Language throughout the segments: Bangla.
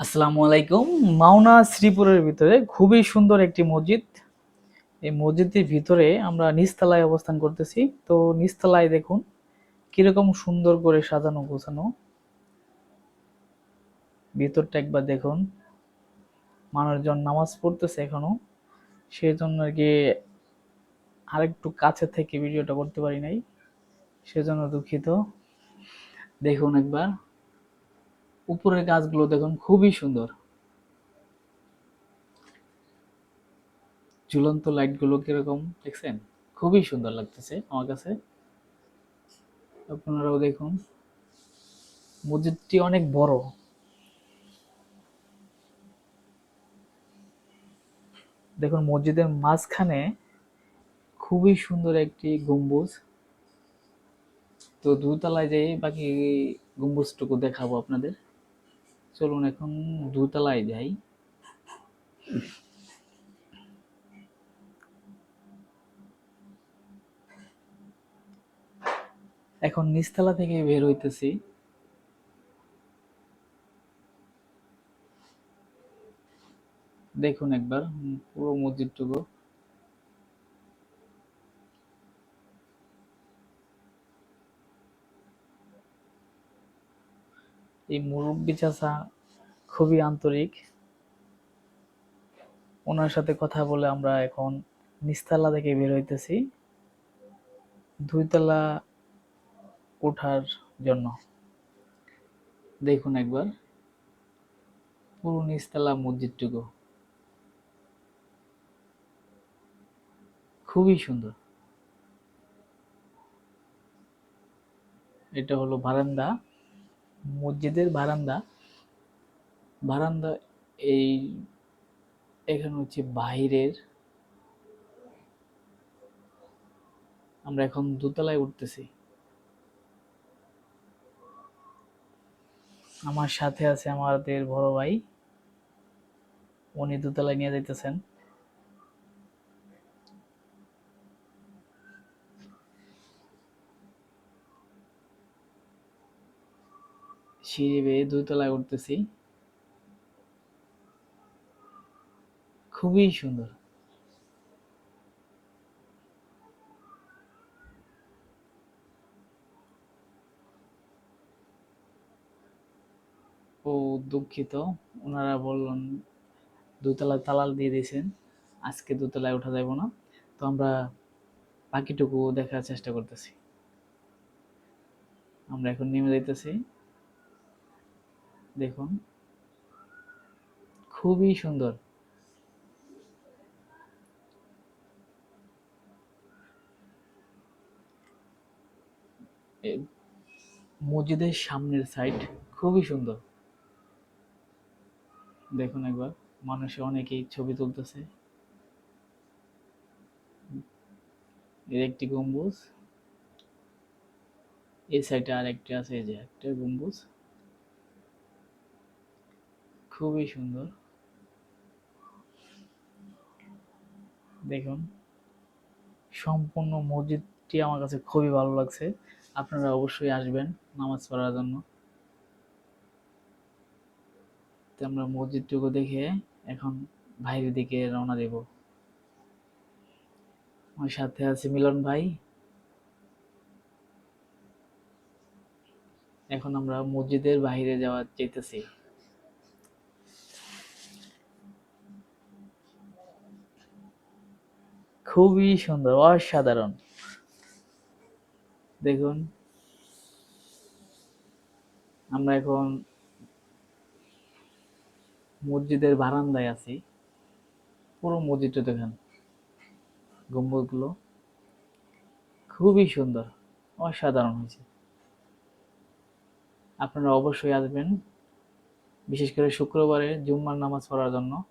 আসসালামু আলাইকুম। মাওনা শ্রীপুরের ভিতরে খুবই সুন্দর একটি মসজিদ। এই মসজিদটির ভিতরে আমরা নিচতলায় অবস্থান করতেছি। তো নিচতলায় দেখুন, কীরকম সুন্দর করে সাজানো গোছানো। ভিতরটা একবার দেখুন। মানুষজন নামাজ পড়তেছে এখনও। সেই জন্য আর কি আরেকটু কাছে থেকে ভিডিওটা করতে পারি নাই। সেজন্য দুঃখিত। দেখুন একবার। উপরের গাছগুলো দেখুন, খুবই সুন্দর। ঝুলন্ত লাইটগুলো কীরকম, দেখছেন? খুবই সুন্দর লাগতেছে আমার কাছে। আপনারাও দেখুন। মসজিদটি অনেক বড়। দেখুন, মসজিদের মাঝখানে খুবই সুন্দর একটি গম্বুজ। তো দুতলায় যাই বাকি গম্বুজটুকু দেখাবো আপনাদের। চলুন এখন দুতলায় যাই। এখন নিচতলা থেকে বের হইতেছি। দেখুন একবার পুরো মসজিদটুকু। এই মুরব্বী চাচা খুবই আন্তরিক। ওনার সাথে কথা বলে আমরা এখন নিচতলা থেকে বের হইতেছি। দুইতলা ওঠার জন্য। দেখুন একবার। পুরো নিচতলা মসজিদটুকু। খুবই সুন্দর। এটা হলো বারান্দা। মসজিদের বারান্দা। বারান্দা এই এখানে হচ্ছে বাইরের আমরা এখন দোতলায় উঠতেছি। আমার সাথে আছে আমাদের বড় ভাই। উনি দোতলায় নিয়ে যাইতেছেন। সিঁড়ি বেয়ে দুতলায় উঠতেছি। খুবই সুন্দর। ও দুঃখিত, ওনারা বললেন দুতলায় তালাল দিয়ে দিয়েছেন, আজকে দুতলায় ওঠা যাব না। তো আমরা বাকিটুকু দেখার চেষ্টা করতেছি। আমরা এখন নেমে যাইতেছি। দেখুন, খুবই সুন্দর। মসজিদের সামনের সাইড খুবই সুন্দর। দেখুন একবার, মানুষে অনেকেই ছবি তুলতেছে। এর একটি গম্বুজ। এই সাইডে আর একটি আছে, এই যে একটা গম্বুজ। খুবই সুন্দর। দেখুন, সম্পূর্ণ মসজিদটি আমার কাছে খুবই ভালো লাগছে। আপনারা অবশ্যই আসবেন নামাজ পড়ার জন্য। তো আমরা মসজিদটুকু দেখে এখন বাইরের দিকে রওনা দেব। আমার সাথে আছে মিলন ভাই। এখন আমরা মসজিদের বাইরে যাওয়া যেতেছি খুবই সুন্দর, অসাধারণ। দেখুন। আমরা এখন মসজিদের বারান্দায় আছি। পুরো মসজিদটা দেখেন। গম্বুজগুলো খুবই সুন্দর, অসাধারণ হয়েছে। আপনারা অবশ্যই আসবেন, বিশেষ করে শুক্রবারে জুম্মার নামাজ পড়ার জন্য।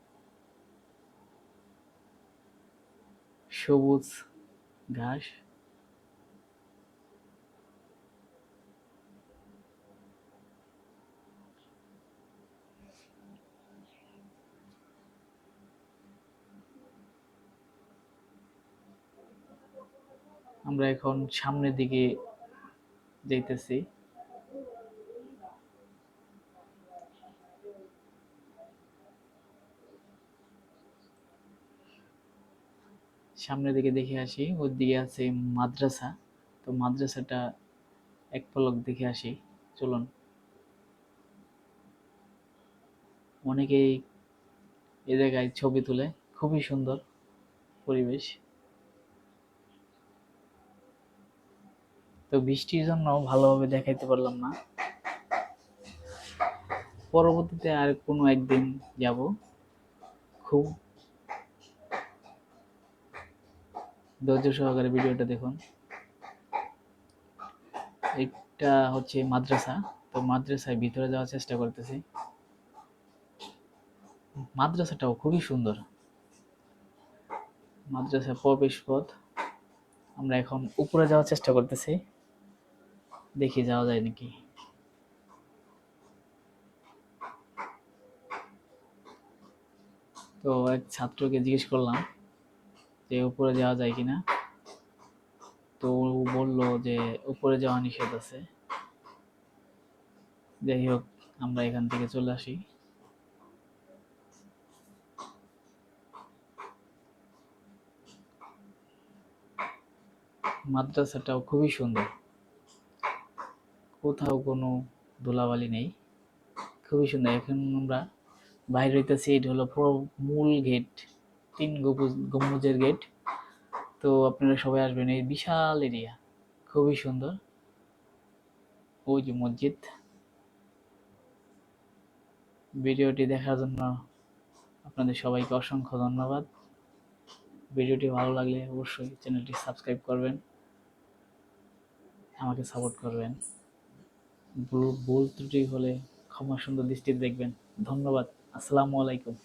সবুজ ঘাস। আমরা এখন সামনের দিকে যাইতেছি। সামনের দিকে দেখে আসি ওর দিকে আছে মাদ্রাসা। তো মাদ্রাসাটা এক পলক দেখে আসি, চলুন। অনেকেই এ জায়গায় ছবি তুলে, খুবই সুন্দর পরিবেশ। তো বৃষ্টির জন্য ভালোভাবে দেখাইতে পারলাম না। পরবর্তীতে আর কোনো একদিন যাব। খুব ধৈর্য সহকারে ভিডিওটা দেখুন। এটা হচ্ছে মাদ্রাসা। তো মাদ্রাসায় ভিতরে যাওয়ার চেষ্টা করতেছি। মাদ্রাসাটাও খুবই সুন্দর। মাদ্রাসা প্রবেশ পথ। আমরা এখন উপরে যাওয়ার চেষ্টা করতেছি। দেখি যাওয়া যায় নাকি। তো এক ছাত্রকে জিজ্ঞেস করলাম যে উপরে যাওয়া যায় কিনা। তো ও বলল যে উপরে যাওয়া নিষেধ আছে। যাই হোক, আমরা এখান থেকে চলে আসি। মাদ্রাসাটাও খুবই সুন্দর। কোথাও কোনো ধুলাবালি নেই। খুবই সুন্দর। এখন আমরা বাইরে হইতেছি, এটা হলো মূল গেট। তিন গম্বুজ, গম্বুজের গেট তো আপনারা সবাই আসবেন এই বিশাল এরিয়া খুবই সুন্দর। ওই যে মসজিদ। ভিডিওটি দেখার জন্য আপনাদের সবাইকে অসংখ্য ধন্যবাদ। ভিডিওটি ভালো লাগলে অবশ্যই চ্যানেলটি সাবস্ক্রাইব করবেন। আমাকে সাপোর্ট করবেন। ভুল ত্রুটি হলে ক্ষমা সুন্দর দৃষ্টিতে দেখবেন। ধন্যবাদ। আসসালামু আলাইকুম।